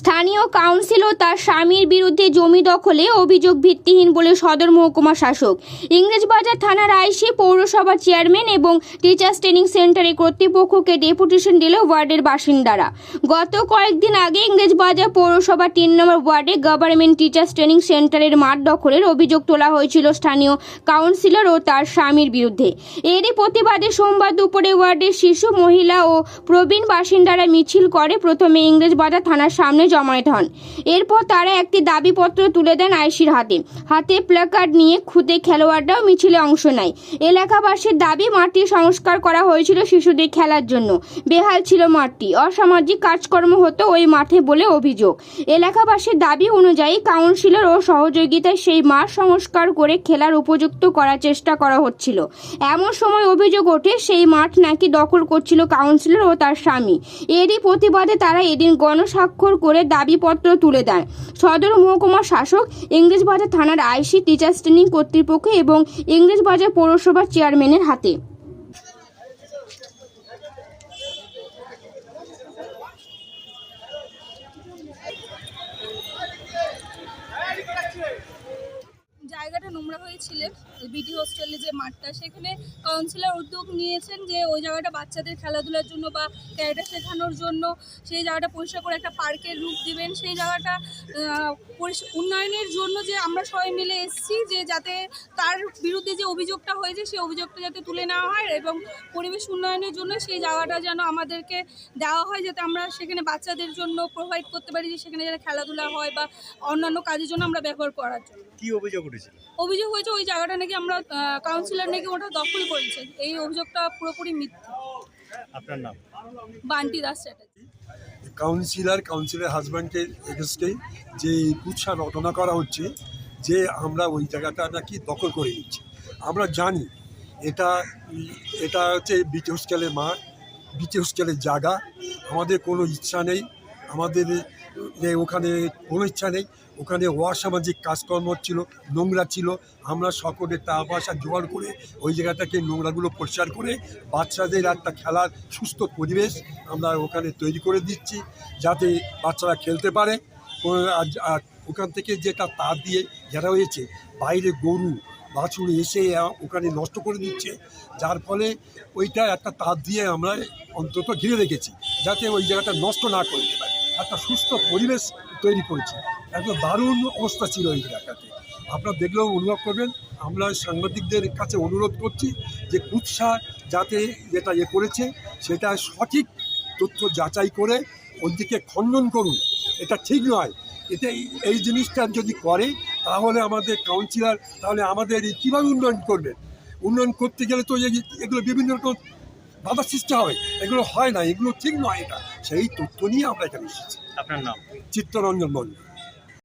স্থানীয় কাউন্সিল ও তার স্বামীর বিরুদ্ধে জমি দখলে অভিযোগ ভিত্তিহীন বলে সদর মহকুমা শাসক। ইংরেজবাজার থানার আইসি পৌরসভা চেয়ারম্যান এবং টিচার্স ট্রেনিং সেন্টারে কর্তৃপক্ষকে ডেপুটেশন দিল ওয়ার্ডের বাসিন্দারা। গত কয়েকদিন আগে ইংরেজবাজার পৌরসভা তিন নম্বর ওয়ার্ডে গভর্নমেন্ট টিচার্স ট্রেনিং সেন্টারের মাঠ দখলের অভিযোগ তোলা হয়েছিল স্থানীয় কাউন্সিলর ও তার স্বামীর বিরুদ্ধে। এরই প্রতিবাদে সোমবার দুপুরে ওয়ার্ডের শিশু, মহিলা ও প্রবীণ বাসিন্দারা মিছিল করে প্রথমে ইংরেজবাজার থানার সামনে জমায়েত হন। এরপর তারা একটি দাবিপত্র তুলে দেন আইসির হাতে। হাতে প্ল্যাকার্ড নিয়ে খুদে খেলোয়াড়রাও মিছিলে অংশ নেয়। এলাকাবাসীর দাবি, মাঠটি সংস্কার করা হয়েছিল শিশুদের খেলার জন্য। বেহাল ছিল মাঠটি। অসামাজিক কাজকর্ম হতো ওই মাঠে বলে অভিযোগ। এলাকাবাসীর দাবি অনুযায়ী কাউন্সিলর ও সহযোগিতায় সেই মাঠ সংস্কার করে খেলার উপযুক্ত করার চেষ্টা করা হচ্ছিল। এমন সময় অভিযোগ ওঠে, সেই মাঠ নাকি দখল করছিল কাউন্সিলর ও তার স্বামী। এরই প্রতিবাদে তারা এদিন গণস্বাক্ষর করে দাবিপত্র তুলে দেন সদর মহকুমা শাসক ইংরেজবাজার থানার আইসি, টিচার্স ট্রেনিং কর্তৃপক্ষ এবং ইংরেজবাজার পৌরসভার চেয়ারম্যানের হাতে। জায়গাটা নোংরা হয়েছিল বিটি হোস্টেলে যে মাঠটা, সেখানে কাউন্সিলর উদ্যোগ নিয়েছেন যে ওই জায়গাটা বাচ্চাদের খেলাধুলার জন্য বা ক্যারেটা শেখানোর জন্য সেই জায়গাটা পরিষ্কার করে একটা পার্কের রূপ দিবেন। সেই জায়গাটা উন্নয়নের জন্য যে আমরা সবাই মিলে এসেছি যে যাতে তার বিরুদ্ধে যে অভিযোগটা হয়েছে, সেই অভিযোগটা যাতে তুলে নেওয়া হয় এবং পরিবেশ উন্নয়নের জন্য সেই জায়গাটা যেন আমাদেরকে দেওয়া হয়, যাতে আমরা সেখানে বাচ্চাদের জন্য প্রোভাইড করতে পারি যে সেখানে যেন খেলাধুলা হয় বা অন্যান্য কাজের জন্য আমরা ব্যবহার করার জন্য। কি অভিযোগ উঠেছিল? অভিযোগ হয়েছে ওই জায়গাটা নাকি আমরা কাউন্সিলর নাকি ওটা দখল করেছে। এই অভিযোগটা পুরোপুরি মিথ্যা। আপনার নাম? বান্টি দাস চ্যাটার্জি। কাউন্সিলর কাউন্সিলর হাজব্যান্ডের এগেনস্টে যে কুৎসা রটনা করা হচ্ছে যে আমরা ওই জায়গাটা নাকি দখল করে নিচ্ছি। আমরা জানি এটা এটা হচ্ছে বিটি হোস্টেলের মাঠ বিটি হোস্টেলের জায়গা। আমাদের কোনো ইচ্ছা নেই। আমাদের যে ওখানে কোনো নেই। ওখানে অসামাজিক কাজকর্ম ছিল, নোংরা ছিল। আমরা সকলে টাকা পয়সা জোগাড় করে ওই জায়গাটাকে নোংরাগুলো পরিষ্কার করে বাচ্চাদের একটা খেলার সুস্থ পরিবেশ আমরা ওখানে তৈরি করে দিচ্ছি যাতে বাচ্চারা খেলতে পারে। আর- ওখান থেকে যেটা তার দিয়ে ঘেরা হয়েছে, বাইরে গরু, বাছুর এসে ওখানে নষ্ট করে দিচ্ছে। যার ফলে ওইটা একটা তার দিয়ে আমরা অন্তত ঘিরে রেখেছি, যাতে ওই জায়গাটা নষ্ট না করতে পারে। একটা সুস্থ পরিবেশ তৈরি করেছি। একদম দারুণ অবস্থা ছিল এই জায়গাটাতে আপনারা দেখলেও অনুভব করবেন, আমরা সাংবাদিকদের কাছে অনুরোধ করছি যে কুৎসা যাতে যেটা ইয়ে করেছে, সেটা সঠিক তথ্য যাচাই করে ওই দিকে খণ্ডন করুন। এটা ঠিক নয়। এটা এই- জিনিসটা যদি করে, তাহলে আমাদের কাউন্সিলর তাহলে আমাদের কীভাবে উন্নয়ন করবে উন্নয়ন করতে গেলে তো এগুলো বিভিন্ন রকম বাধা সৃষ্টি হবে। এগুলো হয় না এগুলো ঠিক নয় এটা। সেই তথ্য নিয়ে আমরা এখানে এসেছি। আপনার নাম? চিত্তরঞ্জন মন্ডল